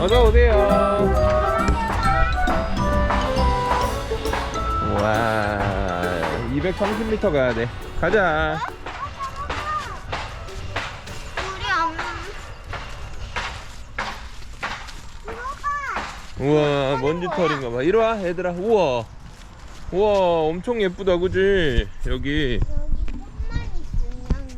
어서 오세요. 와, 230m 가야 돼. 가자. 우리 엄마. 우와, 먼지 털인가 봐. 이리 와, 얘들아. 우와. 우와, 엄청 예쁘다, 그지? 여기. 여기 꽃만 있으면.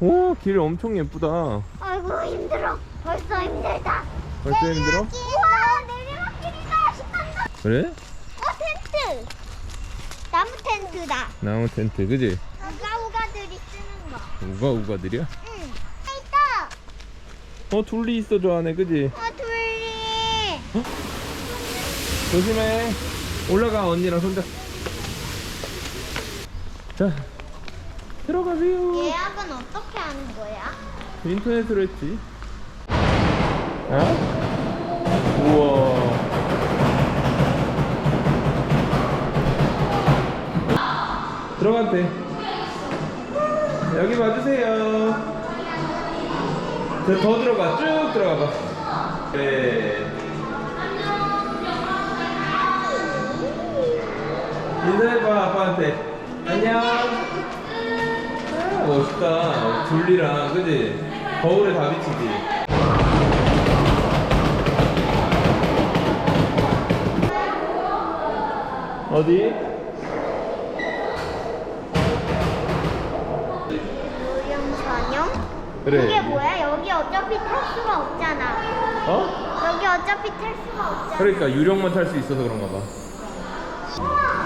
우와, 길 엄청 예쁘다. 아이고 힘들어. 벌써 힘들다. 벌써 힘들어? 우와 내리막길이다. 신난다. 그래? 어 텐트. 나무 텐트다. 나무 텐트, 그지? 우가 우가들이 쓰는 거. 우가 우가들이야? 응. 있다. 어, 둘리 있어, 저 안에, 그지? 어 둘리. 조심해. 올라가, 언니랑 손잡. 자, 들어가세요. 예약은 어떻게 하는 거야? 인터넷으로 했지. 어? 우와. 들어가도 돼. 여기 봐주세요. 저더 들어가, 쭉 들어가 봐. 네. 인사해봐, 아빠한테. 안녕. 아, 멋있다. 둘리랑, 그지? 거울에 다 비치지. 어디? 무령 전용? 그래. 그게 뭐야? 여기 어차피 탈 수가 없잖아. 어? 여기 어차피 탈 수가 없잖아. 그러니까 유령만 탈 수 있어서 그런가 봐. 우와.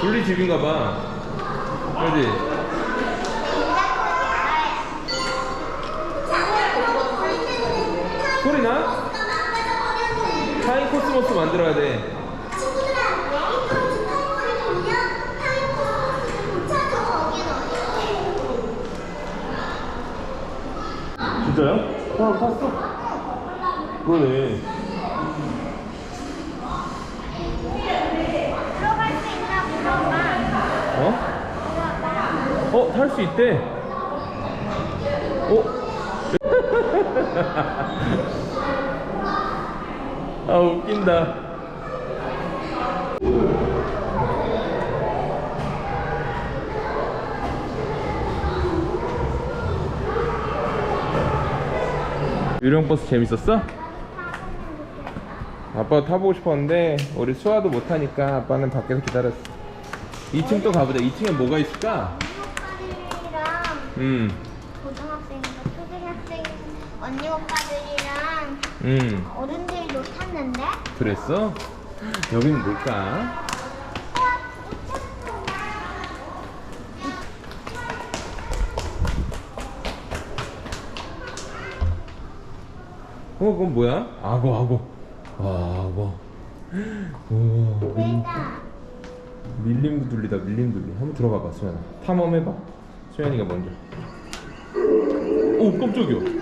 둘리 집인가 봐. 그지? 소리 나? 타임 코스모스 만들어야 돼. 진짜요? 사람 탔어? 그러네. 들어갈 수 있나 물어봐. 어? 어, 탈 수 있대. 어? 아, 웃긴다. 유령버스 재밌었어? 아빠 타보고 싶었는데 우리 수아도 못 타니까 아빠는 밖에서 기다렸어. 2층 또 가보자. 2층에 뭐가 있을까? 음, 고등학생인가 초등학생 언니 오빠들이랑 음, 어른들도 탔는데 그랬어? 여기는 뭘까? 어, 그건 뭐야? 악어, 악어. 와, 악어. 우와, 밀, 밀림 둘리다, 밀림 둘리. 한번 들어가 봐, 수연아. 탐험해봐. 수연이가 먼저. 오, 깜짝이야.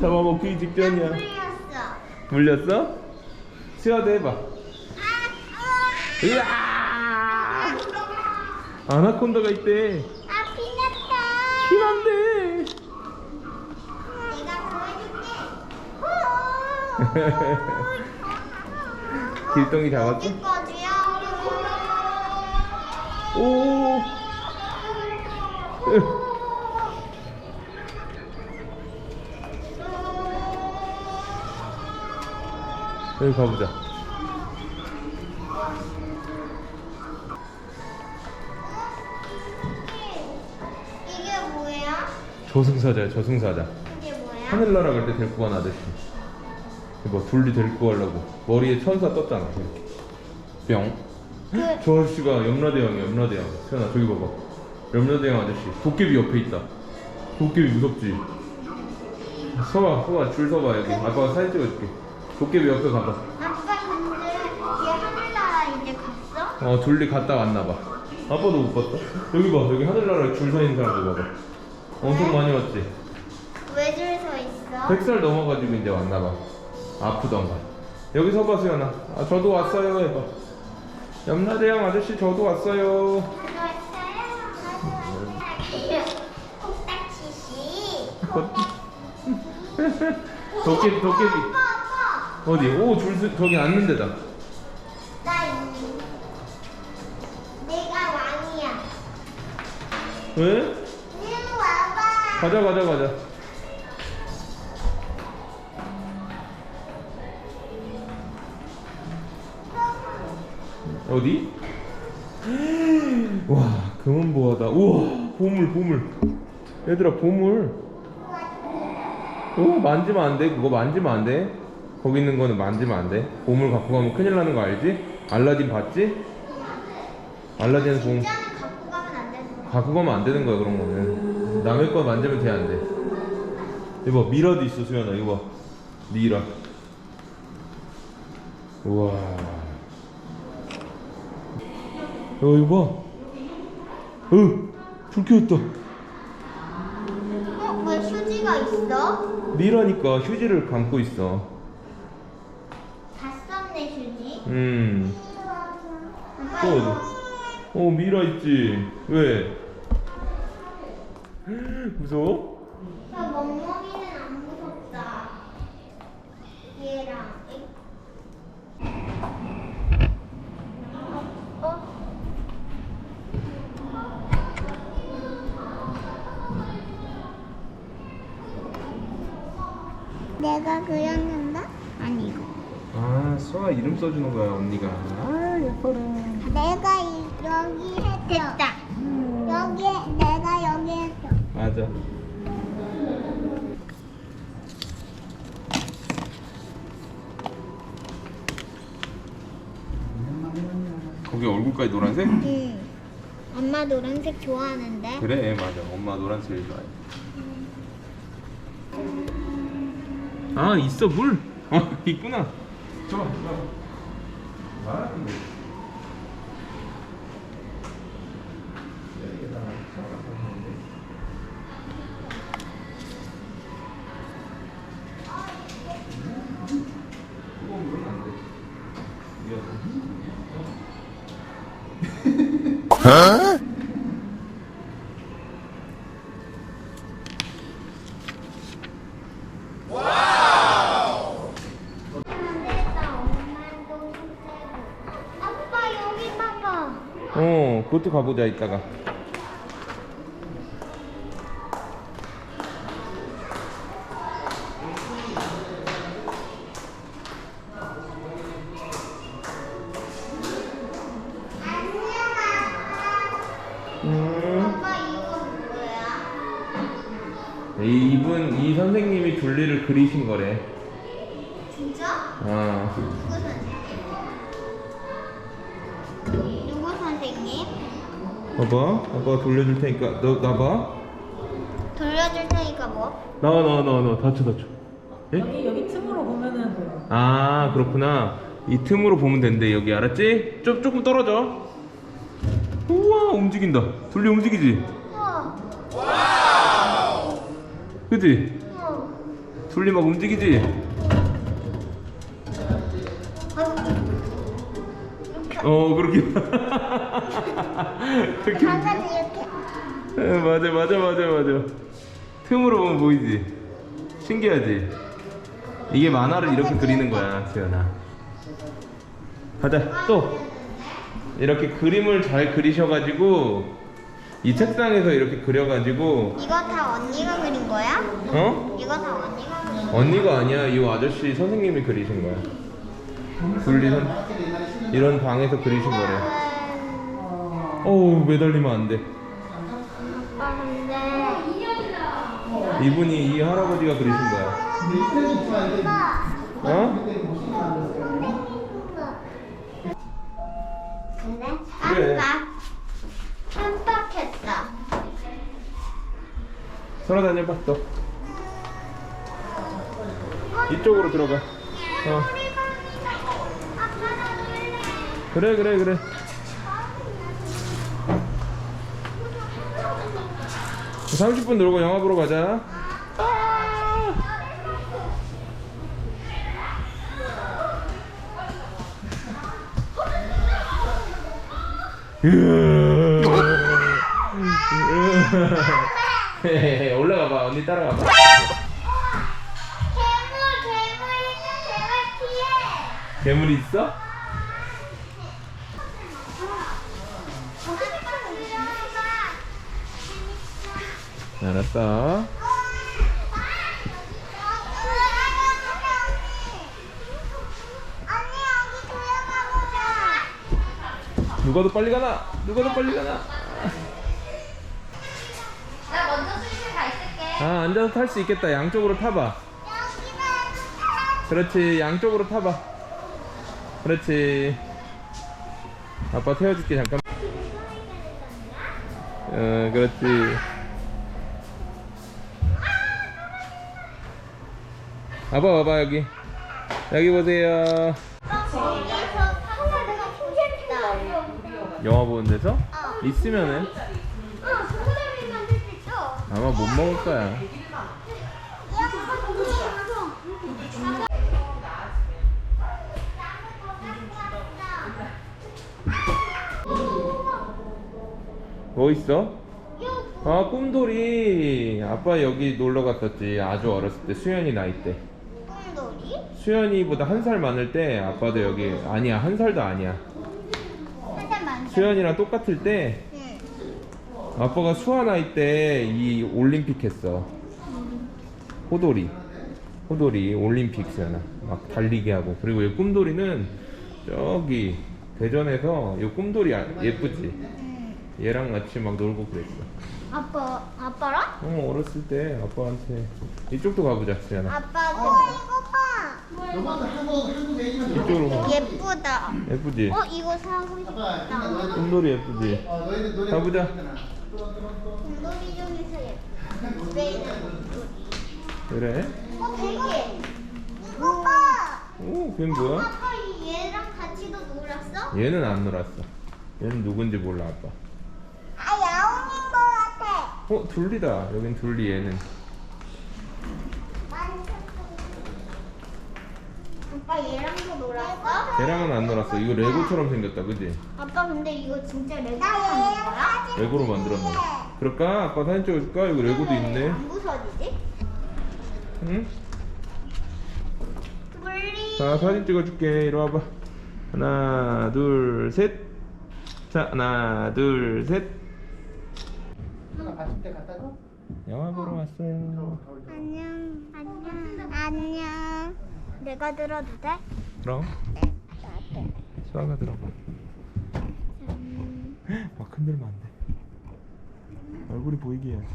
잡아먹기 직전이야. 물렸어. 물렸어? 수야도 해봐. 아, 으아! 아나콘다가 있대. 아 피났다. 피난데. 내가 보여줄게. 길동이 잡았어? 어디까지야? 오. 으. 여기 가보자. 저승사자야 저승사자. 이게 뭐야? 하늘나라 갈 때 데리고 간 아저씨. 뭐 둘리 데리고 가려고. 머리에 천사 떴잖아. 뿅. 그 저 아저씨가 염라대왕이야 염라대왕. 태연아 저기 봐봐. 염라대왕 아저씨. 도깨비 옆에 있다. 도깨비 무섭지? 서봐 서봐. 줄 서봐 여기. 아빠가 사진 찍어줄게. 도깨비 옆에 가봐. 아빠 근데 얘 하늘나라 이제 갔어? 어 둘리 갔다 왔나봐. 아빠도 못 봤다. 여기 봐. 여기 하늘나라에 줄서 있는 사람들 봐봐 엄청 많이 왔지? 왜 줄 서 있어? 100살 넘어가지고 이제 왔나봐. 아프던가 여기 서봐 수연아. 아 저도 왔어요 해봐. 염라대왕 아저씨 저도 왔어요. 도깨비 도깨비. 어디? 오줄 저기 앉는 데다. 나 이- 내가 왕이야. 왜? 가자 가자 가자. 어디? 와 금은보화다. 우와 보물 보물. 얘들아 보물. 오 만지면 안돼. 그거 만지면 안돼. 거기 있는 거는 만지면 안돼. 보물 갖고 가면 큰일 나는 거 알지? 알라딘 봤지? 알라딘 보물 진짜는 갖고 가면 안 되는 거야. 갖고 가면 안 되는 거야 그런 거는 남의 거 만지면 돼 안 돼? 이거 봐 미라도 있어 수연아 이거 봐 미라 우와 야 이거 봐 어, 불 켜졌다 어? 왜 휴지가 있어? 미라니까 휴지를 감고 있어 다 썼네 휴지 음 아빠 또 이거 어디? 어 미라 있지 왜? 무서워? 야 멍멍이는 안 무섭다. 얘랑 이- 어? 내가 그렸는데? 아니 이거 아 수아 이름 써주는 거야 언니가. 아 예뻐라. 내가 이- 여기 했어 됐다 여기 내가 여기 했어 맞아. 거기 얼굴까지 노란색? 응 엄마 노란색 좋아하는데 그래 맞아. 엄마 노란색을 좋아해. 아 있어 물. 어 있구나. 좋아 좋아. 아빠 여 어 그것도 가보자 이따가. 음. 아빠 이거 뭐야? 이- 이분 이 선생님이 둘리를 그리신 거래. 진짜? 아. 누구 선생님? 누구 선생님? 봐봐. 아빠가 돌려줄 테니까 너 나봐. 돌려줄 테니까 뭐? 나와 나와 나와 나와 다쳐 다쳐. 예? 여기 여기 틈으로 보면은 돼요. 아 그렇구나. 이 틈으로 보면 된대 여기 알았지? 좀 조금 떨어져. 움직인다. 둘리 움직이지? 그지? 둘리 막 움직이지? 이렇게. 어 그렇게. 이렇게. 방금 이렇게. 에, 맞아 맞아 맞아 맞아. 틈으로 보면 보이지? 신기하지? 이게 만화를 이렇게 그리는 거야 수연아. 가자 또. 이렇게 그림을 잘 그리셔가지고 이 책상에서 이렇게 그려가지고 이거 다 언니가 그린 거야? 어? 이거 다 언니가 그린 거야? 언니가 아니야 이 아저씨 선생님이 그리신 거야 둘리 선 이런 방에서 그리신 거래 어우 매달리면 안돼 근데 이분이 이 할아버지가 그리신 거야. 어? 아빠 깜빡했다. 서로 다녀봐 또. 이쪽으로 들어가. 어. 그래 그래 그래. 삼십 분 놀고 영화 보러 가자. 으아. 올라가 봐 언니 따라가 봐. 괴물 괴물 있는 괴물 피해. 괴물이 있어? 알았어. 언니. 누가 더 빨리 가나? 누가 더 빨리 가나? 나 아 앉아서 탈 수 있겠다. 양쪽으로 타봐. 그렇지. 양쪽으로 타봐. 그렇지. 아빠 태워줄게 잠깐. 어 그렇지. 아빠 봐봐 여기. 여기 보세요. 영화 보는 데서 있으면은 어, 소금이 만들 수 있어. 아마 못 먹을 거야. 뭐 있어? 아 꿈돌이. 아빠 여기 놀러 갔었지. 아주 어렸을 때 수연이 나이 때. 꿈돌이? 수연이보다 한 살 많을 때 아빠도 여기 아니야 한 살도 아니야. 한살 만들. 수연이랑 똑같을 때 응. 아빠가 수아 나이 때 이 올림픽 했어. 호돌이. 호돌이 올림픽 수연아. 막 달리기 하고. 그리고 이 꿈돌이는 저기 대전에서 이 꿈돌이 아- 예쁘지? 응. 얘랑 같이 막 놀고 그랬어. 아빠 아빠랑? 어 어렸을 때 아빠한테 이쪽도 가보자 수연아. 아빠 이거 봐. 요거는 한국 한국 애기만 이쪽으로 가. 예쁘다. 예쁘지? 어 이거 사고 싶다. 꿈돌이 예쁘지? 어 너희들 노래 가보자. 꿈돌이 중에서. 왜 있는 꿈돌이? 그래? 어 되게. 이거 봐. 오 걔는 뭐야? 아빠 얘랑 같이도 놀았어? 얘는 안 놀았어. 얘는 누군지 몰라 아빠. 아 야옹인 거 같아. 어 둘리다. 여긴 둘리 얘는. 아빠 얘랑도 놀았어? 걔랑은 안 놀았어. 이거 레고처럼 생겼다, 그지? 아빠 근데 이거 진짜 레고 만든 거야? 레고로 만들었네. 그럴까? 아빠 사진 찍어줄까? 이거 레고도 있네. 안 부서지지? 응? 둘리. 자 사진 찍어줄게. 이리 와봐. 하나, 둘, 셋. 자 하나, 둘, 셋. 때 갖다가 영화 보러 왔어요. 안녕. 안녕. 안녕. 내가 들어도 돼? 그럼 나도. 수아가 들어봐. 막 흔들면 안 돼. 얼굴이 보이게 해야지.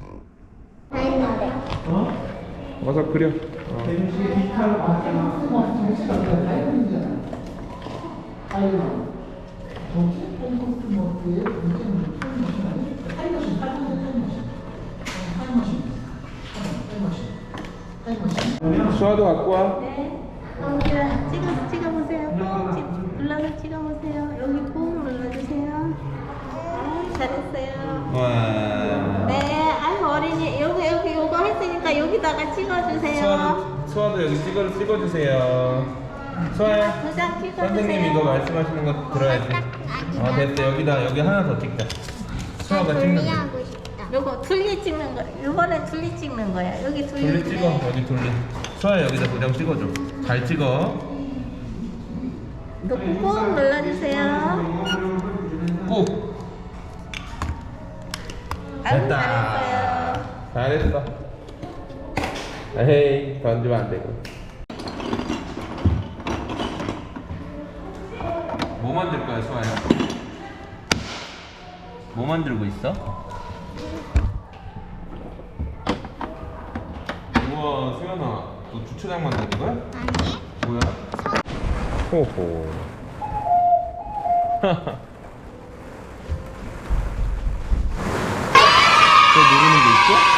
어? 와서 그려. 어. 수아도 갖고 와. 찍어 찍어보세요. 꼭 찍- 눌러서 찍어보세요. 여기 꼭 눌러주세요. 아, 잘했어요. 와. 네, 아이고 어린이 여기 여기 요거 했으니까 여기다가 찍어주세요. 수아도 수아도 여기 찍어 찍어주세요. 수아야. 도장 찍어주세요. 선생님 이거 말씀하시는 거 들어야지. 어 됐어 여기다 여기 하나 더 찍자. 수아가 찍는 거. 분리하고 싶다. 요거 둘리 찍는 거. 이번에 둘리 찍는 거야. 여기 둘리. 둘리 찍어 여기 둘리. 수아야 여기다 도장 찍어줘. 잘 찍어. 놓고 꼭 눌러주세요. 꾹. 아유, 됐다. 잘했어요. 잘했어. 에이 던지면 안 되고. 뭐 만들 거야 수아야? 뭐 만들고 있어? 태연아, 너 주차장 만드는 거야? 아니 뭐야? 호호. 또 누르는 게 있어?